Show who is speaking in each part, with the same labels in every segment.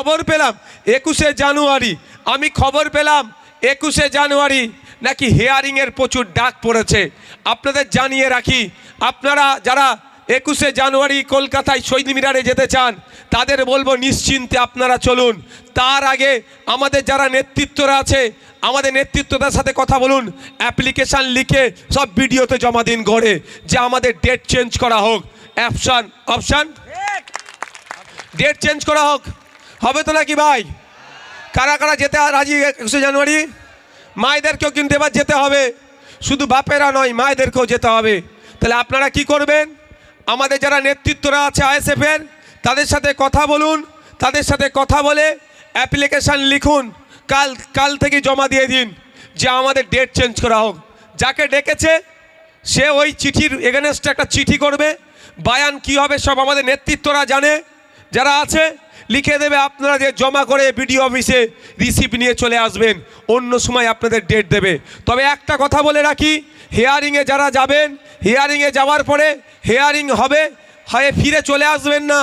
Speaker 1: খবর পেলাম একুশে জানুয়ারি। আমি খবর পেলাম একুশে জানুয়ারি নাকি হেয়ারিংয়ের প্রচুর ডাক পড়েছে। আপনাদের জানিয়ে রাখি আপনারা যারা একুশে জানুয়ারি কলকাতায় শহীদ মিনারে যেতে চান তাদের বলব নিশ্চিন্তে আপনারা চলুন। তার আগে আমাদের যারা নেতৃত্বরা আছে আমাদের নেতৃত্বদের সাথে কথা বলুন অ্যাপ্লিকেশান লিখে সব ভিডিওতে জমা দিন গড়ে যে আমাদের ডেট চেঞ্জ করা হোক। অপশান অপশান ডেট চেঞ্জ করা হোক। হবে তো নাকি ভাই? কারা কারা যেতে রাজি একুশে জানুয়ারি? মায়েদেরকেও কিন্তু এবার যেতে হবে। শুধু বাপেরা নয়, মায়েদেরকেও যেতে হবে। তাহলে আপনারা কি করবেন? আমাদের যারা নেতৃত্বরা আছে আইএসএফের, তাদের সাথে কথা বলুন, তাদের সাথে কথা বলে অ্যাপ্লিকেশান লিখুন, কাল কাল থেকে জমা দিয়ে দিন, যে আমাদের ডেট চেঞ্জ করা হোক। যাকে ডেকেছে, সে ওই চিঠির এগেনস্টে একটা চিঠি করবে। বায়ান কি হবে সব আমাদের নেতৃত্বরা জানে। যারা আছে, লিখে দেবে আপনারা যে জমা করে বিডিও অফিসে রিসিপ্ট নিয়ে চলে আসবেন, অন্য সময় আপনাদের ডেট দেবে। তবে একটা কথা বলে রাখি হেয়ারিংয়ে যারা যাবেন হেয়ারিংয়ে যাওয়ার পরে হেয়ারিং হবে, হয় ফিরে চলে আসবেন না,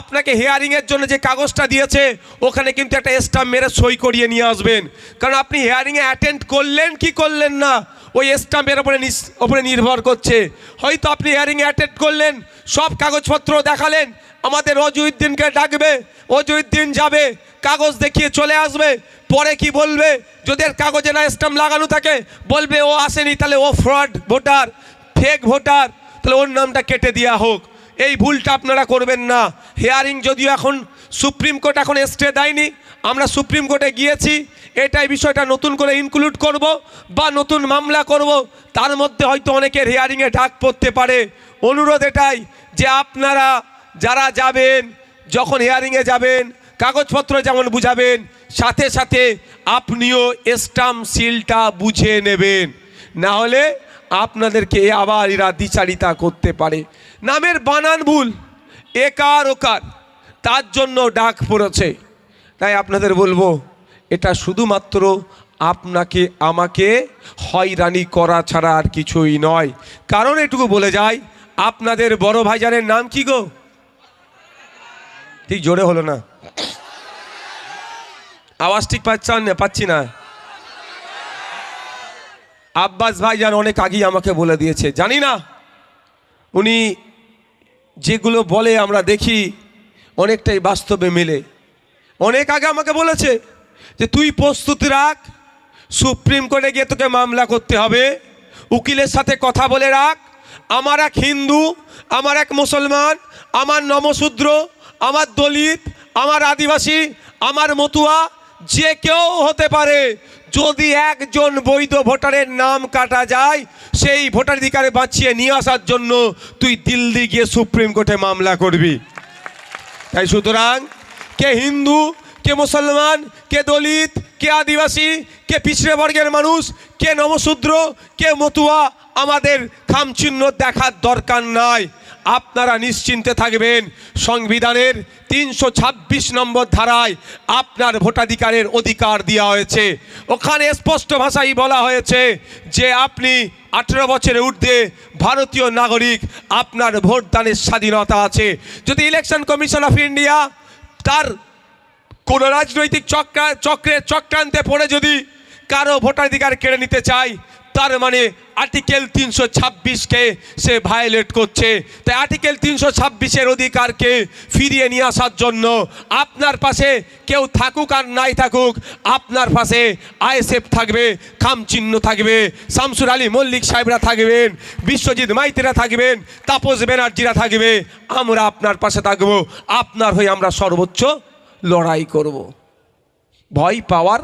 Speaker 1: আপনাকে হেয়ারিংয়ের জন্য যে কাগজটা দিয়েছে, ওখানে কিন্তু একটা স্টাম্প মেরে সই করিয়ে নিয়ে আসবেন। কারণ আপনি হেয়ারিংয়ে অ্যাটেন্ড করলেন কি করলেন না ওই স্টাম্পের ওপরে ওপরে নির্ভর করছে। হয়তো আপনি হিয়ারিং অ্যাটেন্ড করলেন, সব কাগজপত্র দেখালেন, আমাদের অজুদ্দিনকে ডাকবে, অজুদ্দিন যাবে, কাগজ দেখিয়ে চলে আসবে, পরে কি বলবে? যদি কাগজে না স্টাম্প লাগানো থাকে, বলবে, ও আসেনি, তাহলে ও ফ্রড ভোটার ফেক ভোটার, তাহলে ওর নামটা কেটে দেওয়া হোক। এই ভুলটা আপনারা করবেন না। হেয়ারিং যদিও এখন সুপ্রিম কোর্ট এখন স্টে দেয়নি, আমরা সুপ্রিম কোর্টে গিয়েছি এটাই বিষয়টা নতুন করে ইনক্লুড করব বা নতুন মামলা করব, তার মধ্যে হয়তো অনেকের হিয়ারিংয়ে ডাক পড়তে পারে। অনুরোধ এটাই যে আপনারা যারা যাবেন, যখন হিয়ারিংয়ে যাবেন, কাগজপত্র যেমন বুঝাবেন, সাথে সাথে আপনিও স্টাম্প সিলটা বুঝে নেবেন। না হলে আপনাদেরকে আবার এরা দ্বিচারিতা করতে পারে। নামের বানান ভুল একার ওকার তার জন্য ডাক পড়েছে। তাই আপনাদের বলব এটা শুধুমাত্র আপনাকে, আমাকে হয়রানি করা ছাড়া আর কিছুই নয়। কারণ এটুকু বলে যায় আপনাদের বড় ভাইজানের নাম কি গো? ঠিক জোরে হলো না। আওয়াজ ঠিক পাচ্ছেন না, পাচ্ছি না। আব্বাস ভাইজান অনেক আগেই আমাকে বলে দিয়েছে, জানি না। উনি যেগুলো বলে আমরা দেখি, অনেকটাই বাস্তবে মেলে। অনেক আগে আমাকে বলেছে যে তুই প্রস্তুত রাখ, সুপ্রিম কোর্টে গিয়ে তোকে মামলা করতে হবে, উকিলের সাথে কথা বলে রাখ, আমার এক হিন্দু, আমার এক মুসলমান, আমার নমশূদ্র, আমার দলিত, আমার আদিবাসী, আমার মতুয়া, যে কেউ হতে পারে, যদি একজন বৈধ ভোটারের নাম কাটা যায়, সেই ভোটাধিকারে বাঁচিয়ে নিয়ে আসার জন্য তুই দিল্লি গিয়ে সুপ্রিম কোর্টে মামলা করবি। তাই সুতরাং কে হিন্দু কে মুসলমান, কে দলিত, কে আদিবাসী, কে পিছড়ে বর্গের মানুষ, কে নমশূদ্র কে মতুয়া, আমাদের খামচিহ্ন দেখার দরকার নাই। আপনারা নিশ্চিন্তে থাকবেন, সংবিধানের তিনশো ছাব্বিশ নম্বর ধারায় আপনার ভোটাধিকারের অধিকার দেওয়া হয়েছে। ওখানে স্পষ্ট ভাষাই বলা হয়েছে যে আপনি আঠেরো বছরের ঊর্ধ্বে ভারতীয় নাগরিক, আপনার ভোটদানের স্বাধীনতা আছে। যদি ইলেকশন কমিশন অফ ইন্ডিয়া তার কোন রাজনৈতিক চক্রা চক্রের চক্রান্তে পড়ে যদি কারও ভোটাধিকার কেড়ে নিতে চায়, তার মানে আর্টিকেল তিনশো ছাব্বিশকে সে ভায়োলেট করছে। তাই আর্টিকেল তিনশো ছাব্বিশের অধিকারকে ফিরিয়ে নিয়ে আসার জন্য আপনার পাশে কেউ থাকুক আর নাই থাকুক, আপনার পাশে আইএসএফ থাকবে, খামচিহ্ন থাকবে, শামসুর আলী মল্লিক সাহেবরা থাকবেন, বিশ্বজিৎ মাইতিরা থাকবেন, তাপস ব্যানার্জিরা থাকবে, আমরা আপনার পাশে থাকব, আপনার হয়ে আমরা সর্বোচ্চ লড়াই করব। ভয় পাওয়ার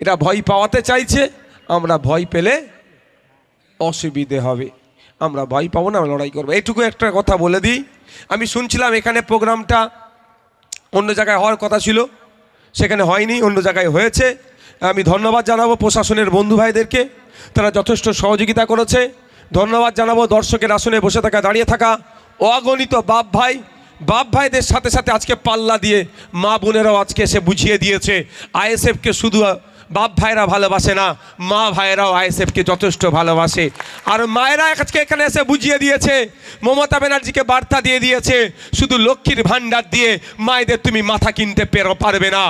Speaker 1: এটা ভয় পাওয়াতে চাইছে, আমরা ভয় পেলে অসুবিধে হবে। আমরা ভয় পাবো না লড়াই করব। এইটুকু একটা কথা বলে দিই। আমি শুনছিলাম এখানে প্রোগ্রামটা অন্য জায়গায় হওয়ার কথা ছিল। সেখানে হয়নি, অন্য জায়গায় হয়েছে। আমি ধন্যবাদ জানাব প্রশাসনের বন্ধু ভাইদেরকে। তারা যথেষ্ট সহযোগিতা করেছে। ধন্যবাদ জানাব দর্শকের আসনে বসে থাকা, দাঁড়িয়ে থাকা অগণিত বাপ ভাই। বাপ ভাইদের সাথে সাথে আজকে পাল্লা দিয়ে মা বোনেরাও আজকে এসে বুঝিয়ে দিয়েছে, আইএসএফকে শুধু বাপ ভাইরা ভালোবাসে না, মা ভাইরাও আইএসএফকে যথেষ্ট ভালোবাসে। আর মায়েরা আজকে এখানে এসে বুঝিয়ে দিয়েছে, মমতা ব্যানার্জিকে বার্তা দিয়ে দিয়েছে, শুধু লক্ষ্মীর ভাণ্ডার দিয়ে মায়েদের তুমি মাথা কিনতে পেরো পারবে না।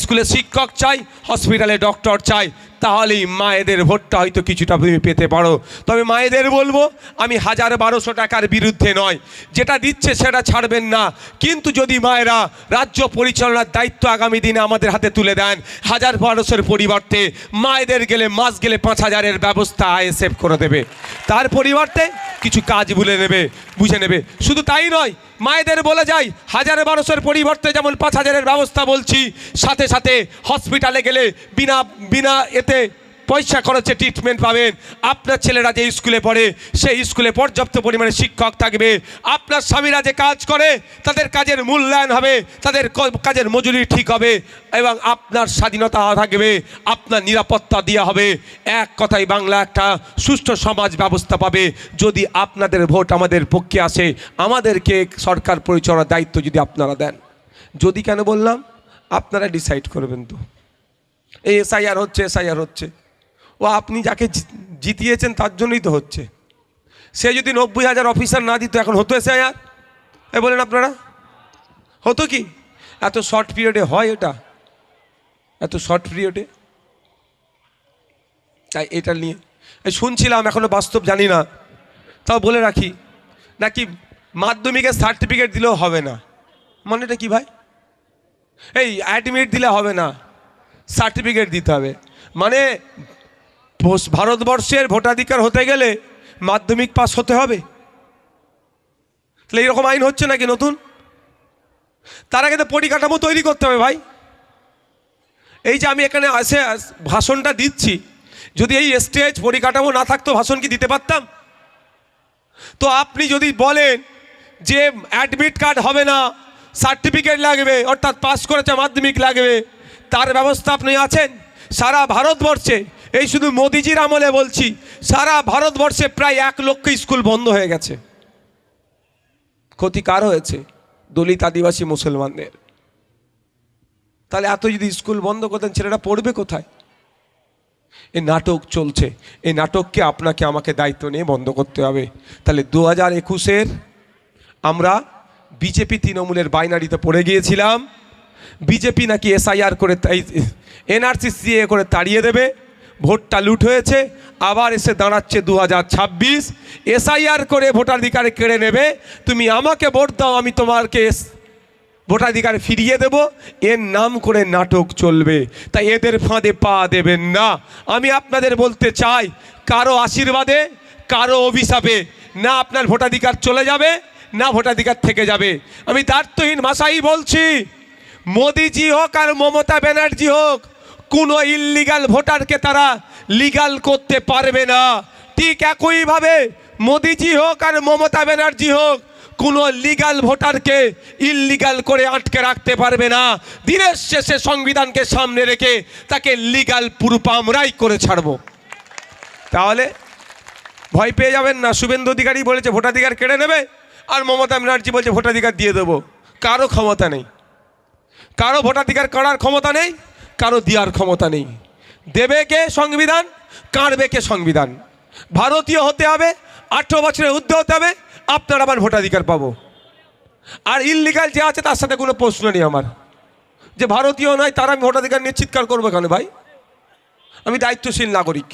Speaker 1: স্কুলে শিক্ষক চাই, হসপিটালে ডক্টর চাই তাহলেই মায়েদের ভোটটা হয়তো কিছুটা তুমি পেতে পারো। তবে মায়েদের বলব, আমি হাজার বারোশো টাকার বিরুদ্ধে নয়। যেটা দিচ্ছে সেটা ছাড়বেন না। কিন্তু যদি মায়েরা রাজ্য পরিচালনার দায়িত্ব আগামী দিনে আমাদের হাতে তুলে দেন, হাজার বারোশোর পরিবর্তে মায়েদের গেলে মাস গেলে পাঁচ হাজারের ব্যবস্থা আইএসএফ করে দেবে। তার পরিবর্তে কিছু কাজ ভুলে নেবে, বুঝে নেবে। শুধু তাই নয় মায়েদের বলে যাই, হাজার মানুষের পরিবর্তে যেমন পাঁচ হাজারের ব্যবস্থা বলছি, সাথে সাথে হসপিটালে গেলে বিনা বিনা এতে পয়সা খরচে ট্রিটমেন্ট পাবেন। আপনার ছেলেরা যে স্কুলে পড়ে, সেই স্কুলে পর্যাপ্ত পরিমাণে শিক্ষক থাকবে। আপনার স্বামীরা যে কাজ করে, তাদের কাজের মূল্যায়ন হবে, তাদের কাজের মজুরি ঠিক হবে এবং আপনার স্বাধীনতা থাকবে, আপনার নিরাপত্তা দেওয়া হবে। এক কথায় বাংলা একটা সুষ্ঠু সমাজ ব্যবস্থা পাবে। যদি আপনাদের ভোট আমাদের পক্ষে আসে, আমাদেরকে সরকার পরিচালনার দায়িত্ব যদি আপনারা দেন। যদি কেন বললাম? আপনারা ডিসাইড করবেন তো। এই এসআইআর হচ্ছে এসআইআর হচ্ছে। ও আপনি যাকে জিতিয়েছেন তার জন্যই তো হচ্ছে। সে যদি নব্বই হাজার অফিসার না দিত, এখন হতো এসে এসআইআর? এ বলেন আপনারা। হতো কি? এত শর্ট পিরিয়ডে হয় এটা? এত শর্ট পিরিয়ডে তাই এটা নিয়ে। শুনছিলাম এখনও বাস্তব জানি না। তাও বলে রাখি, নাকি মাধ্যমিকের সার্টিফিকেট দিলেও হবে না? মানেটা কি ভাই? এই অ্যাডমিট দিলে হবে না। সার্টিফিকেট দিতে হবে। মানে ভারতবর্ষের ভোটাধিকার হতে গেলে মাধ্যমিক পাস হতে হবে। তাহলে এরকম আইন হচ্ছে নাকি নতুন? তার আগে তো পরিকাঠামো তৈরি করতে হবে ভাই। এই যে আমি এখানে আস- ভাষণটা দিচ্ছি, যদি এই স্টেজ পরিকাঠামো না থাকতো ভাষণ কি দিতে পারতাম? তো আপনি যদি বলেন যে অ্যাডমিট কার্ড হবে না, সার্টিফিকেট লাগবে, অর্থাৎ পাস করেছে, মাধ্যমিক লাগবে, তার ব্যবস্থা আপনি আছেন? সারা ভারতবর্ষে এই শুধু মোদিজির আমলে বলছি, সারা ভারতবর্ষে প্রায় এক লক্ষ স্কুল বন্ধ হয়ে গেছে। ক্ষতি কার হয়েছে? দলিত আদিবাসী মুসলমানদের। তাহলে এত যদি স্কুল বন্ধ করতেন, ছেলেরা পড়বে কোথায়? এই নাটক চলছে। এই নাটককে আপনাকে আমাকে দায়িত্ব নিয়ে বন্ধ করতে হবে। তাহলে দু হাজার একুশের আমরা বিজেপি তৃণমূলের বাইনারিতে পড়ে গিয়েছিলাম। বিজেপি নাকি এসআইআর করে এনআরসি সিএ করে তাড়িয়ে দেবে। ভোটটা লুট হয়েছে, আবার এসে দাঁড়াচ্ছে দু হাজার ছাব্বিশ। এসআইআর করে ভোটাধিকার কেড়ে নেবে, তুমি আমাকে ভোট দাও, আমি তোমাকে ভোটাধিকার ফিরিয়ে দেব। এর নাম করে নাটক চলবে, তাই এদের ফাঁদে পা দেবেন না। আমি আপনাদের বলতে চাই, কারও আশীর্বাদে, কারও অভিশাপে, না আপনার ভোটাধিকার চলে যাবে, না ভোটাধিকার থেকে যাবে। আমি দার্থহীন ভাষাই বলছি, মোদিজি হোক আর মমতা ব্যানার্জি হোক কোনো ইল্লিগাল ভোটারকে তারা লিগাল করতে পারবে না। ঠিক একইভাবে মোদিজি হোক আর মমতা ব্যানার্জি হোক, কোনো লিগাল ভোটারকে ইললিগাল করে আটকে রাখতে পারবে না। দিনের শেষে সংবিধানকে সামনে রেখে তাকে লিগাল প্রুফ আমরাই করে ছাড়ব। তাহলে ভয় পেয়ে যাবেন না। শুভেন্দু অধিকারী বলেছে ভোটাধিকার কেড়ে নেবে আর মমতা ব্যানার্জি বলছে ভোটাধিকার দিয়ে দেবো। কারও ক্ষমতা নেই। কারও ভোটাধিকার করার ক্ষমতা নেই। কারও দেওয়ার ক্ষমতা নেই। দেবে কে সংবিধান? কাঁড়বে কে সংবিধান? ভারতীয় হতে হবে, আঠেরো বছরের ঊর্ধ্বে হতে হবে, আপনার আবার ভোটাধিকার পাবো। আর ইললিগাল যে আছে তার সাথে কোনো প্রশ্ন নেই আমার। যে ভারতীয় নয়, তারা আমি ভোটাধিকার নিয়ে চিৎকার করব কেন ভাই? আমি দায়িত্বশীল নাগরিক।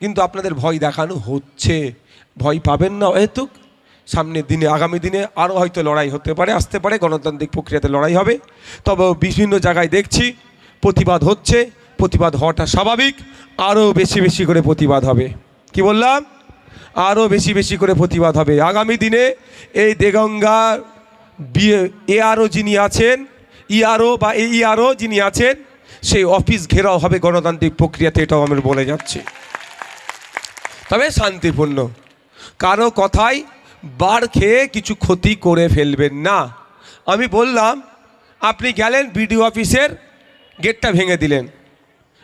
Speaker 1: কিন্তু আপনাদের ভয় দেখানো হচ্ছে। ভয় পাবেন না হেতুক সামনের দিনে, আগামী দিনে আরও হয়তো লড়াই হতে পারে, আসতে পারে, গণতান্ত্রিক প্রক্রিয়াতে লড়াই হবে। তবে বিভিন্ন জায়গায় দেখছি প্রতিবাদ হচ্ছে, প্রতিবাদ হওয়াটা স্বাভাবিক, আরও বেশি বেশি করে প্রতিবাদ হবে। কি বললাম? আরও বেশি বেশি করে প্রতিবাদ হবে। আগামী দিনে এই দেগঙ্গা বিয়ে এআরও যিনি আছেন ইআরও বা এই ইআরও যিনি আছেন, সেই অফিস ঘেরাও হবে গণতান্ত্রিক প্রক্রিয়াতে, এটাও আমি বলে যাচ্ছি। তবে শান্তিপূর্ণ। কারও কথাই বার খেয়ে কিছু ক্ষতি করে ফেলবেন না। আমি বললাম, আপনি গেলেন বিডিও অফিসের গেটটা ভেঙে দিলেন।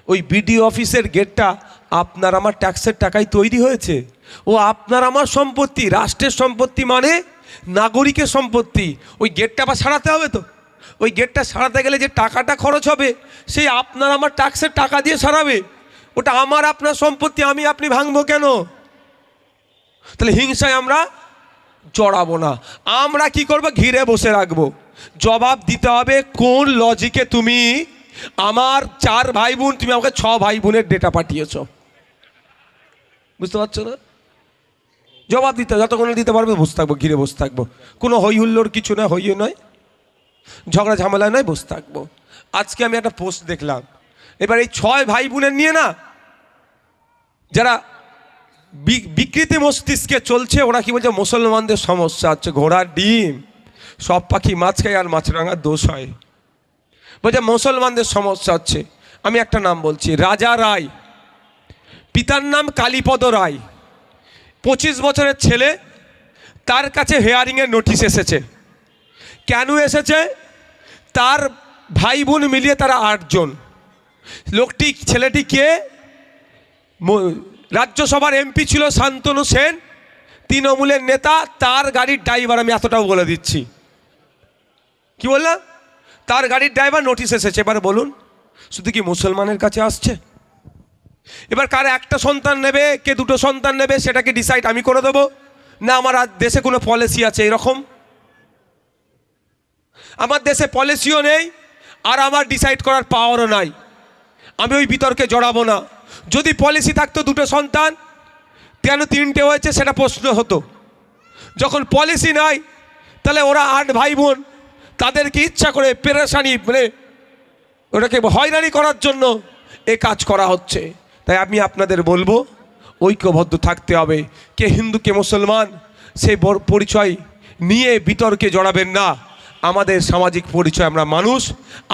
Speaker 1: ওই বিডি অফিসের গেটটা আপনার আমার ট্যাক্সের টাকায় তৈরি হয়েছে। ও আপনার আমার সম্পত্তি, রাষ্ট্রের সম্পত্তি মানে নাগরিকের সম্পত্তি। ওই গেটটা আবার সারাতে হবে তো? ওই গেটটা সারাতে গেলে যে টাকাটা খরচ হবে, সেই আপনার আমার ট্যাক্সের টাকা দিয়ে সারাবে। ওটা আমার আপনার সম্পত্তি, আমি আপনি ভাঙবো কেন? তাহলে হিংসায় আমরা জড়াবো না। আমরা কি করব? ঘিরে বসে রাখব। জবাব দিতে হবে, কোন লজিকে তুমি আমার চার ভাই বোন তুমি আমাকে ছ ভাই বোনের ডেটা পাঠিয়েছ। বুঝতে পারছ না? জবাব দিতে যতক্ষণ দিতে পারবে বসে থাকব, ঘিরে বসে থাকব। কোনো হই হুল্লোর কিছু নয় হইও নয়। ঝগড়া ঝামেলা নয়, বসে থাকব। আজকে আমি একটা পোস্ট দেখলাম। এবার এই ছয় ভাই বোনের নিয়ে না, যারা বিকৃতি মস্তিষ্কে চলছে, ওরা কি বলছে, মুসলমানদের সমস্যা হচ্ছে, ঘোড়ার ডিম, সব পাখি মাছ খায় আর মাছরাঙার দোষ হয়। বলছে, মুসলমানদের সমস্যা হচ্ছে। আমি একটা নাম বলছি, রাজা রায়। পিতার নাম কালীপদ রায়। পঁচিশ বছরের ছেলে, তার কাছে হেয়ারিংয়ের নোটিশ এসেছে। কেন এসেছে? তার ভাই বোন মিলিয়ে তারা আটজন। লোকটি, ছেলেটি কে? রাজ্যসভার এমপি ছিল শান্তনু সেন। তৃণমূলের নেতা, তার গাড়ির ড্রাইভার আমি এতটাও বলে দিচ্ছি। কি বললাম? তার গাড়ির ড্রাইভার নোটিশ এসেছে। এবার বলুন, শুধু কি মুসলমানের কাছে আসছে? এবার কার একটা সন্তান নেবে, কে দুটো সন্তান নেবে সেটাকে ডিসাইড আমি করে দেবো? না, আমার দেশে কোনো পলিসি আছে এরকম? আমার দেশে পলিসিও নেই, আর আমার ডিসাইড করার পাওয়ারও নাই। আমি ওই বিতর্কে জড়াবো না। যদি পলিসি থাকতো দুটো সন্তান, কেন তিনটে হয়েছে সেটা প্রশ্ন হতো। যখন পলিসি নাই, তাহলে ওরা আট ভাই বোন। তাদেরকে ইচ্ছা করে পেরেশানি মানে ওটাকে হয়রানি করার জন্য এ কাজ করা হচ্ছে। তাই আমি আপনাদের বলব, ঐক্যবদ্ধ থাকতে হবে। কে হিন্দু, কে মুসলমান সেই পরিচয় নিয়ে বিতর্কে জড়াবেন না। আমাদের সামাজিক পরিচয়, আমরা মানুষ।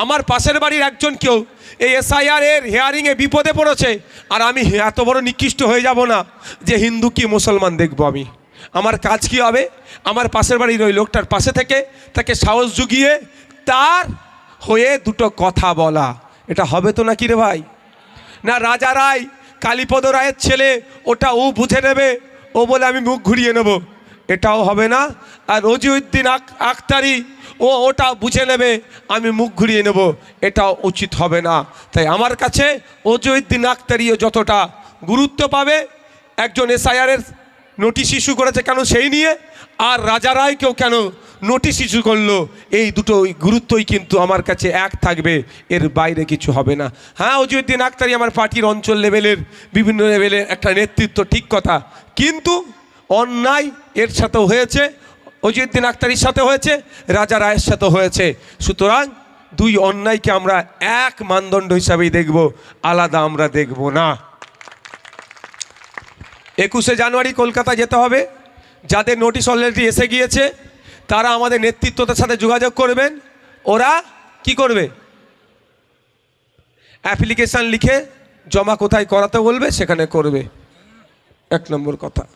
Speaker 1: আমার পাশের বাড়ির একজন কেউ এই এসআইআর এর হেয়ারিংয়ে বিপদে পড়েছে, আর আমি এত বড় নিকৃষ্ট হয়ে যাব না যে হিন্দু কি মুসলমান দেখব আমি। আমার কাজ কি হবে? আমার পাশের বাড়ির ওই লোকটার পাশে থেকে তাকে সাহস জুগিয়ে তার হয়ে দুটো কথা বলা। এটা হবে তো নাকি রে ভাই? না, রাজা রায়, কালীপদ রায়ের ছেলে, ওটা ও বুঝে নেবে। ও বলে আমি মুখ ঘুরিয়ে নেব। এটাও হবে না। আর রজিউদ্দিন আক আখতারি ও ওটা বুঝে নেবে। আমি মুখ ঘুরিয়ে নেব। এটাও উচিত হবে না। তাই আমার কাছে অজয়ুদ্দিন আখতারিও যতটা গুরুত্ব পাবে, একজন এসআইআরের নোটিশ ইস্যু করেছে কেন সেই নিয়ে? আর রাজা রায়কেও কেন নোটিশ ইস্যু করল? এই দুটো গুরুত্বই কিন্তু আমার কাছে এক থাকবে, এর বাইরে কিছু হবে না। হ্যাঁ অজুদ্দিন আক্তারি আমার পার্টির অঞ্চল লেভেলের, বিভিন্ন লেভেলের একটা নেতৃত্ব, ঠিক কথা। কিন্তু অন্যায় এর সাথেও হয়েছে অজুদ্দিন আক্তারির সাথে হয়েছে, রাজা রায়ের সাথে হয়েছে। সুতরাং দুই অন্যায়কে আমরা এক মানদণ্ড হিসাবেই দেখব, আলাদা আমরা দেখব না। একুশে জানুয়ারি কলকাতা যেতে হবে। যাদের নোটিশ অলরেডি এসে গিয়েছে, তারা আমাদের নেতৃত্বদের সাথে যোগাযোগ করবেন। ওরা কি করবে? অ্যাপ্লিকেশান লিখে জমা কোথায় করাতে বলবে, সেখানে করবে। এক নম্বর কথা।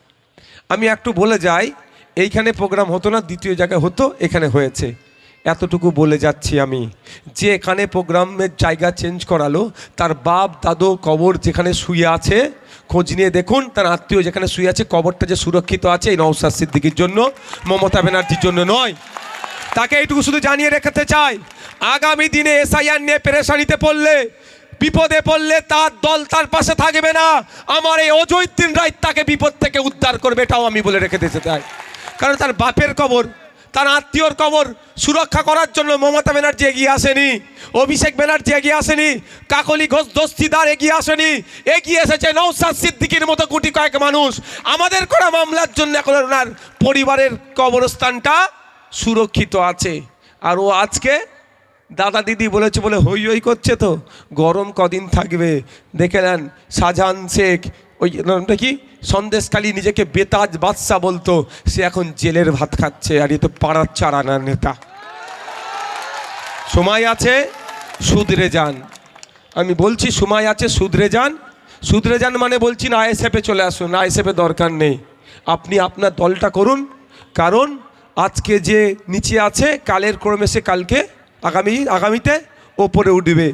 Speaker 1: আমি একটু বলে যাই, এইখানে প্রোগ্রাম হতো না, দ্বিতীয় জায়গায় হতো, এখানে হয়েছে। এতটুকু বলে যাচ্ছি আমি। যে এখানে প্রোগ্রামের জায়গা চেঞ্জ করালো, তার বাপ, দাদু, কবর যেখানে শুয়ে আছে খোঁজ নিয়ে দেখুন, তার আত্মীয় যেখানে শুয়ে আছে, কবরটা যে সুরক্ষিত আছে, এই নৌসাদ সিদ্দিকির জন্য, মমতা ব্যানার্জির জন্য নয়। তাকে এইটুকু শুধু জানিয়ে রেখেতে চাই, আগামী দিনে এসআইআর নিয়ে পেরেশানিতে পড়লে, বিপদে পড়লে তার দল তার পাশে থাকবে না। আমার এই অজৈদ্দিন রায় তাকে বিপদ থেকে উদ্ধার করবে, এটাও আমি বলে রেখে দিতে চাই। কারণ তার বাপের কবর তার আত্মীয়র কবর সুরক্ষা করার জন্য মমতা ব্যানার্জি এগিয়ে আসেনি, অভিষেক ব্যানার্জি এগিয়ে আসেনি, কাকলি ঘোষ দস্তিদার এগিয়ে আসেনি, এগিয়ে এসেছে নৌসাদ সিদ্দিকির মতো গুটি কয়েক মানুষ। আমাদের করা মামলার জন্য এখন ওনার পরিবারের কবরস্থানটা সুরক্ষিত আছে। আর ও আজকে দাদা দিদি বলেছে বলে হই হই করছে তো, গরম কদিন থাকবে। দেখে নেন শাহজাহান শেখ ওই নামটা কি? সন্দেশকালী নিজেকে বেতাজ বাদশা বলতো, সে এখন জেলের ভাত খাচ্ছে আর এ তো পাড়ার চারানার নেতা। সময় আছে সুদরে যান। আমি বলছি সময় আছে সুদরে যান। সুদরে যান মানে বলছি না, আইএসএফে চলে আসুন, আইএসএফে দরকার নেই। আপনি আপনার দলটা করুন, কারণ আজকে যে নিচে আছে, কালের ক্রমে সে কালকে, আগামী, আগামীতে ওপরে উঠবে।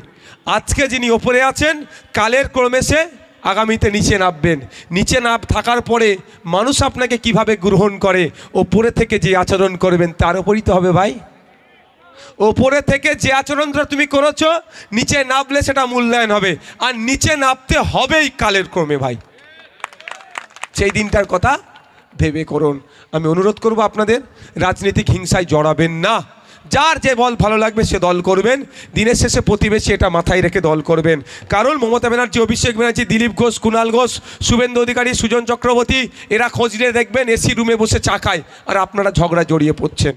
Speaker 1: আজকে যিনি ওপরে আছেন, কালের ক্রমে সে আগামীতে নিচে নামবেন। নিচে নাম থাকার পরে মানুষ আপনাকে কীভাবে গ্রহণ করে, ওপরে থেকে যে আচরণ করবেন তার উপরই তো হবে ভাই। ওপরে থেকে যে আচরণটা তুমি করেছ, নিচে নামলে সেটা মূল্যায়ন হবে। আর নিচে নামতে হবেই কালের ক্রমে ভাই। সেই দিনটার কথা ভেবে করুন। আমি অনুরোধ করব আপনাদের, রাজনৈতিক হিংসায় জড়াবেন না। যার যে বল ভালো লাগবে সে দল করবেন। দিনের শেষে প্রতিবেশী এটা মাথায় রেখে দল করবেন। কারণ মমতা ব্যানার্জি, অভিষেক ব্যানার্জি, দিলীপ ঘোষ কুণাল ঘোষ, শুভেন্দু অধিকারী, সুজন চক্রবর্তী, এরা খোঁজ নিয়ে দেখবেন, এসি রুমে বসে চা খায়। আর আপনারা ঝগড়া জড়িয়ে পড়ছেন।